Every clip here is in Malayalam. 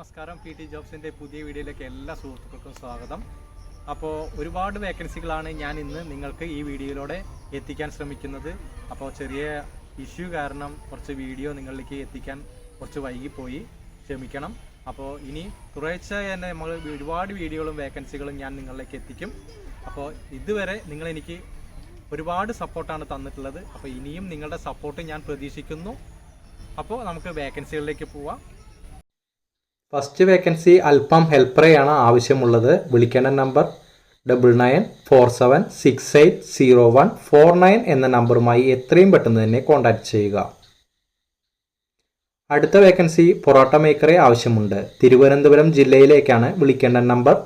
നമസ്കാരം പി ടി ജോബ്സിന്റെ പുതിയ വീഡിയോയിലേക്ക് എല്ലാ സുഹൃത്തുക്കൾക്കും സ്വാഗതം. അപ്പോൾ ഒരുപാട് വേക്കൻസികളാണ് ഞാൻ ഇന്ന് നിങ്ങൾക്ക് ഈ വീഡിയോയിലൂടെ എത്തിക്കാൻ ശ്രമിക്കുന്നത്. അപ്പോൾ ചെറിയ ഇഷ്യൂ കാരണം കുറച്ച് വീഡിയോ നിങ്ങളിലേക്ക് എത്തിക്കാൻ കുറച്ച് വൈകിപ്പോയി. ക്ഷമിക്കണം. അപ്പോൾ ഇനി കുറേച്ച തന്നെ നമ്മൾ ഒരുപാട് വീഡിയോകളും വേക്കൻസികളും ഞാൻ നിങ്ങളിലേക്ക് എത്തിക്കും. അപ്പോൾ ഇതുവരെ നിങ്ങൾ എനിക്ക് ഒരുപാട് സപ്പോർട്ടാണ് തന്നിട്ടുള്ളത്. അപ്പോൾ ഇനിയും നിങ്ങളുടെ സപ്പോർട്ട് ഞാൻ പ്രതീക്ഷിക്കുന്നു. അപ്പോൾ നമുക്ക് വേക്കൻസികളിലേക്ക് പോവാം. ഫസ്റ്റ് വേക്കൻസി അല്പം ഹെൽപ്പറെയാണ് ആവശ്യമുള്ളത്. വിളിക്കേണ്ട number double nine four seven six eight zero one four nine എന്ന നമ്പറുമായി എത്രയും പെട്ടെന്ന് തന്നെ കോൺടാക്ട് ചെയ്യുക. അടുത്ത വേക്കൻസി പൊറോട്ട മേക്കറെ ആവശ്യമുണ്ട്. തിരുവനന്തപുരം ജില്ലയിലേക്കാണ് വിളിക്കേണ്ട number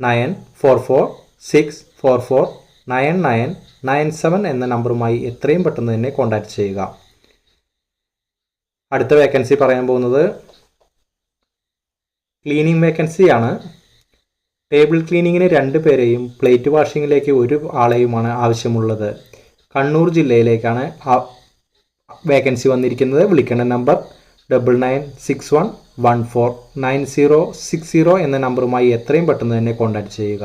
nine four four six four four nine nine nine seven എന്ന നമ്പറുമായി എത്രയും പെട്ടെന്ന് തന്നെ കോൺടാക്ട് ചെയ്യുക. അടുത്ത വേക്കൻസി പറയാൻ പോകുന്നത് ക്ലീനിങ് വേക്കൻസിയാണ് ടേബിൾ ക്ലീനിങ്ങിന് രണ്ട് പേരെയും പ്ലേറ്റ് വാഷിങ്ങിലേക്ക് ഒരു ആളെയുമാണ് ആവശ്യമുള്ളത്. കണ്ണൂർ ജില്ലയിലേക്കാണ് വേക്കൻസി വന്നിരിക്കുന്നത്. വിളിക്കേണ്ട number double nine six one one four nine zero six zero എന്ന നമ്പറുമായി എത്രയും പെട്ടെന്ന് തന്നെ കോൺടാക്ട് ചെയ്യുക.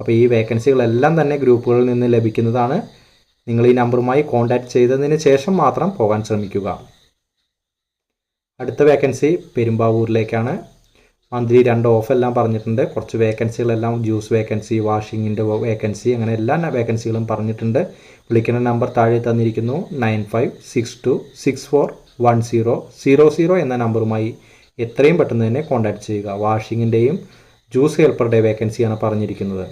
അപ്പോൾ ഈ വേക്കൻസികളെല്ലാം തന്നെ ഗ്രൂപ്പുകളിൽ നിന്ന് ലഭിക്കുന്നതാണ്. നിങ്ങൾ ഈ നമ്പറുമായി കോൺടാക്ട് ചെയ്തതിന് ശേഷം മാത്രം പോകാൻ ശ്രമിക്കുക. അടുത്ത വേക്കൻസി പെരുമ്പാവൂരിലേക്കാണ്. മന്ത്ലി രണ്ട് ഓഫ് എല്ലാം പറഞ്ഞിട്ടുണ്ട്. കുറച്ച് വേക്കൻസികളെല്ലാം ജ്യൂസ് വേക്കൻസി വാഷിങ്ങിന്റെ വേക്കൻസി അങ്ങനെ എല്ലാ വേക്കൻസികളും പറഞ്ഞിട്ടുണ്ട്. വിളിക്കുന്ന നമ്പർ താഴെ തന്നിരിക്കുന്നു. Nine five six two six four one zero zero zero എന്ന നമ്പറുമായി എത്രയും പെട്ടെന്ന് തന്നെ കോൺടാക്ട് ചെയ്യുക. വാഷിങ്ങിന്റെയും ജ്യൂസ് ഹെൽപ്പറുടെ വേക്കൻസിയാണ് പറഞ്ഞിരിക്കുന്നത്.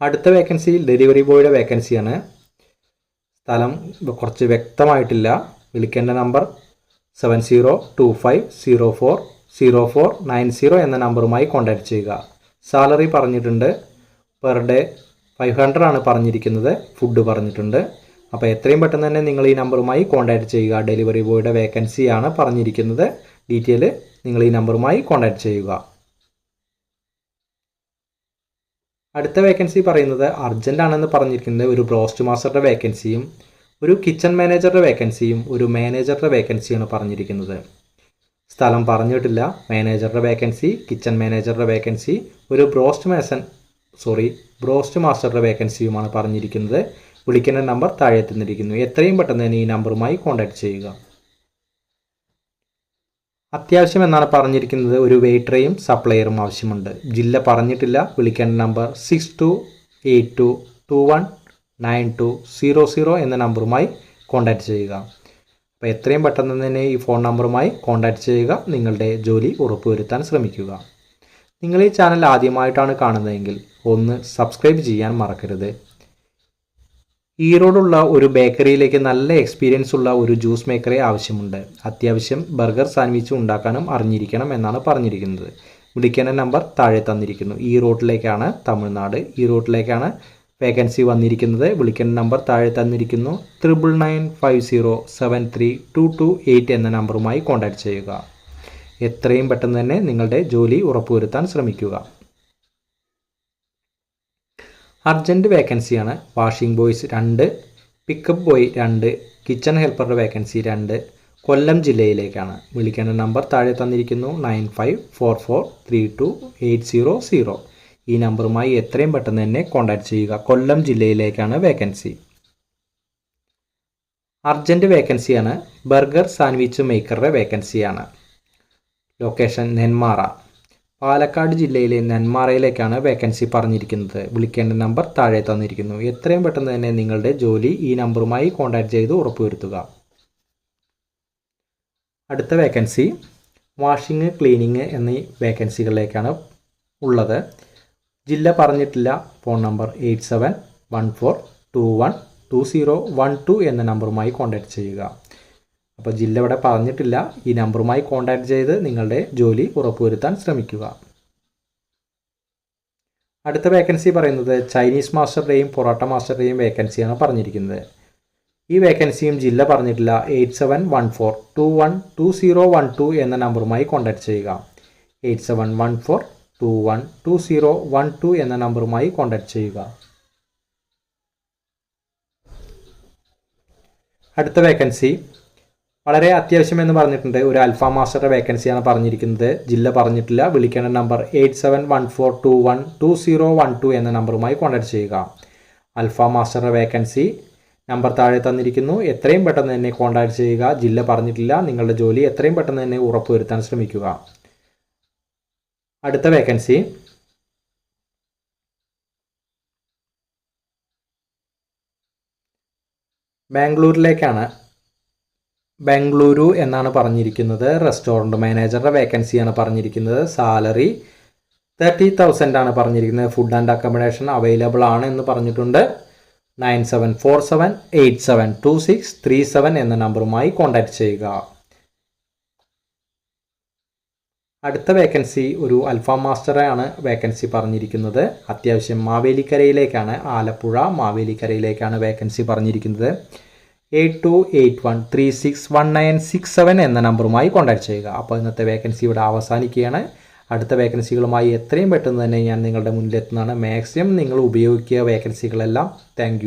അടുത്ത വേക്കൻസി ഡെലിവറി ബോയുടെ വേക്കൻസിയാണ്. സ്ഥലം കുറച്ച് വ്യക്തമായിട്ടില്ല. വിളിക്കേണ്ട number seven zero two five zero four zero four nine zero എന്ന നമ്പറുമായി കോൺടാക്ട് ചെയ്യുക. സാലറി പറഞ്ഞിട്ടുണ്ട്. പെർ ഡേ ഫൈവ് ഹൺഡ്രഡ് ആണ് പറഞ്ഞിരിക്കുന്നത്. ഫുഡ് പറഞ്ഞിട്ടുണ്ട്. അപ്പോൾ എത്രയും പെട്ടെന്ന് തന്നെ നിങ്ങൾ ഈ നമ്പറുമായി കോൺടാക്ട് ചെയ്യുക. ഡെലിവറി ബോയുടെ വേക്കൻസിയാണ് പറഞ്ഞിരിക്കുന്നത്. ഡീറ്റെയിൽ നിങ്ങൾ ഈ നമ്പറുമായി കോൺടാക്ട് ചെയ്യുക. അടുത്ത വേക്കൻസി പറയുന്നത് അർജന്റ് ആണെന്ന് പറഞ്ഞിരിക്കുന്നത്. ഒരു ബ്രോസ്റ്റ് മാസ്റ്ററുടെ വേക്കൻസിയും ഒരു കിച്ചൺ മാനേജറുടെ വേക്കൻസിയും ഒരു മാനേജറുടെ വേക്കൻസിയാണ് പറഞ്ഞിരിക്കുന്നത്. സ്ഥലം പറഞ്ഞിട്ടില്ല. മാനേജറുടെ വേക്കൻസി കിച്ചൺ മാനേജറുടെ വേക്കൻസി ഒരു ബ്രോസ്റ്റ് മേസൺ സോറി ബ്രോസ്റ്റ് മാസ്റ്ററുടെ വേക്കൻസിയുമാണ് പറഞ്ഞിരിക്കുന്നത്. വിളിക്കേണ്ട നമ്പർ താഴെ തന്നിരിക്കുന്നു എത്രയും പെട്ടെന്ന് തന്നെ ഈ നമ്പറുമായി കോൺടാക്ട് ചെയ്യുക. അത്യാവശ്യം എന്നാണ് പറഞ്ഞിരിക്കുന്നത്. ഒരു വെയിറ്ററേയും സപ്ലയറും ആവശ്യമുണ്ട്. ജില്ല പറഞ്ഞിട്ടില്ല. വിളിക്കേണ്ട number six two eight two two one nine two zero zero എന്ന നമ്പറുമായി കോൺടാക്റ്റ് ചെയ്യുക. അപ്പോൾ എത്രയും പെട്ടെന്ന് തന്നെ ഈ ഫോൺ നമ്പറുമായി കോൺടാക്റ്റ് ചെയ്യുക. നിങ്ങളുടെ ജോലി ഉറപ്പുവരുത്താൻ ശ്രമിക്കുക. നിങ്ങൾ ഈ ചാനൽ ആദ്യമായിട്ടാണ് കാണുന്നതെങ്കിൽ ഒന്ന് സബ്സ്ക്രൈബ് ചെയ്യാൻ മറക്കരുത്. ഈറോഡുള്ള ഒരു ബേക്കറിയിലേക്ക് നല്ല എക്സ്പീരിയൻസ് ഉള്ള ഒരു ജ്യൂസ് മേക്കറെ ആവശ്യമുണ്ട്. അത്യാവശ്യം ബർഗർ സാൻഡ്വിച്ച് ഉണ്ടാക്കാനും അറിഞ്ഞിരിക്കണം എന്നാണ് പറഞ്ഞിരിക്കുന്നത്. വിളിക്കേണ്ട നമ്പർ താഴെ തന്നിരിക്കുന്നു. ഈ റോട്ടിലേക്കാണ് തമിഴ്നാട്. ഈ റോട്ടിലേക്കാണ് വേക്കൻസി വന്നിരിക്കുന്നത്. വിളിക്കേണ്ട നമ്പർ താഴെ തന്നിരിക്കുന്നു. Triple nine five zero seven three two two eight എന്ന നമ്പറുമായി കോൺടാക്റ്റ് ചെയ്യുക. എത്രയും പെട്ടെന്ന് തന്നെ നിങ്ങളുടെ ജോലി ഉറപ്പുവരുത്താൻ ശ്രമിക്കുക. അർജന്റ് വേക്കൻസിയാണ് വാഷിംഗ് ബോയ്സ് രണ്ട് പിക്കപ്പ് ബോയ് രണ്ട് കിച്ചൺ ഹെൽപ്പറുടെ വേക്കൻസി രണ്ട് കൊല്ലം ജില്ലയിലേക്കാണ്. വിളിക്കേണ്ട നമ്പർ താഴെ തന്നിരിക്കുന്നു. Nine five four four three two eight zero zero ഈ നമ്പറുമായി എത്രയും പെട്ടെന്ന് തന്നെ കോൺടാക്ട് ചെയ്യുക. കൊല്ലം ജില്ലയിലേക്കാണ് വേക്കൻസി അർജന്റ് വേക്കൻസിയാണ് ബർഗർ സാൻഡ്വിച്ച് മേക്കറുടെ വേക്കൻസിയാണ് ലൊക്കേഷൻ നെന്മാറ. പാലക്കാട് ജില്ലയിലെ നെന്മാറയിലേക്കാണ് വേക്കൻസി പറഞ്ഞിരിക്കുന്നത്. വിളിക്കേണ്ട നമ്പർ താഴെ തന്നിരിക്കുന്നു. എത്രയും പെട്ടെന്ന് തന്നെ നിങ്ങളുടെ ജോലി ഈ നമ്പറുമായി കോൺടാക്ട് ചെയ്ത് ഉറപ്പുവരുത്തുക. അടുത്ത വേക്കൻസി വാഷിംഗ് ക്ലീനിങ് എന്നീ വേക്കൻസികളിലേക്കാണ് ഉള്ളത്. ജില്ല പറഞ്ഞിട്ടില്ല. Phone number eight seven one four two one two zero one two എന്ന നമ്പറുമായി കോൺടാക്ട് ചെയ്യുക. അപ്പോൾ ജില്ല ഇവിടെ പറഞ്ഞിട്ടില്ല. ഈ നമ്പറുമായി കോൺടാക്ട് ചെയ്ത് നിങ്ങളുടെ ജോലി ഉറപ്പുവരുത്താൻ ശ്രമിക്കുക. അടുത്ത വേക്കൻസി പറയുന്നത് ചൈനീസ് മാസ്റ്ററുടെയും പൊറോട്ട മാസ്റ്ററുടെയും വേക്കൻസിയാണ് പറഞ്ഞിരിക്കുന്നത്. ഈ വേക്കൻസിയും ജില്ല പറഞ്ഞിട്ടില്ല. Eight seven one four two one two zero one two എന്ന നമ്പറുമായി കോൺടാക്ട് ചെയ്യുക. Eight seven one four two one two zero one two എന്ന നമ്പറുമായി കോൺടാക്ട് ചെയ്യുക. അടുത്ത വേക്കൻസി വളരെ അത്യാവശ്യം എന്ന് പറഞ്ഞിട്ടുണ്ട്. ഒരു അൽഫ മാസ്റ്ററുടെ വേക്കൻസിയാണ് പറഞ്ഞിരിക്കുന്നത്. ജില്ല പറഞ്ഞിട്ടില്ല. വിളിക്കേണ്ട number eight seven one four two one two zero one two എന്ന നമ്പറുമായി കോൺടാക്ട് ചെയ്യുക. അൽഫ മാസ്റ്ററുടെ വേക്കൻസി നമ്പർ താഴെ തന്നിരിക്കുന്നു. എത്രയും പെട്ടെന്ന് തന്നെ കോൺടാക്ട് ചെയ്യുക. ജില്ല പറഞ്ഞിട്ടില്ല. നിങ്ങളുടെ ജോലി എത്രയും പെട്ടെന്ന് തന്നെ ഉറപ്പുവരുത്താൻ ശ്രമിക്കുക. അടുത്ത വേക്കൻസി ബാംഗ്ലൂരിലേക്കാണ്. ബാംഗ്ലൂരു എന്നാണ് പറഞ്ഞിരിക്കുന്നത്. റെസ്റ്റോറന്റ് മാനേജറുടെ വേക്കൻസിയാണ് പറഞ്ഞിരിക്കുന്നത്. സാലറി തേർട്ടി തൗസൻഡ് ആണ് പറഞ്ഞിരിക്കുന്നത്. ഫുഡ് ആൻഡ് അക്കോമഡേഷൻ അവൈലബിൾ ആണ് എന്ന് പറഞ്ഞിട്ടുണ്ട്. Nine seven four seven eight seven two six three seven എന്ന നമ്പറുമായി കോൺടാക്ട് ചെയ്യുക. അടുത്ത വേക്കൻസി ഒരു അൽഫാം മാസ്റ്ററാണ് വേക്കൻസി പറഞ്ഞിരിക്കുന്നത്. അത്യാവശ്യം മാവേലിക്കരയിലേക്കാണ് ആലപ്പുഴ മാവേലിക്കരയിലേക്കാണ് വേക്കൻസി പറഞ്ഞിരിക്കുന്നത്. Eight two eight one three six one nine six seven എന്ന നമ്പറുമായി കോൺടാക്ട് ചെയ്യുക. അപ്പോൾ ഇന്നത്തെ വേക്കൻസി ഇവിടെ അവസാനിക്കുകയാണ്. അടുത്ത വേക്കൻസികളുമായി എത്രയും പെട്ടെന്ന് തന്നെ ഞാൻ നിങ്ങളുടെ മുന്നിലെത്തുന്നതാണ്. മാക്സിമം നിങ്ങൾ ഉപയോഗിക്കുക വേക്കൻസികളെല്ലാം താങ്ക്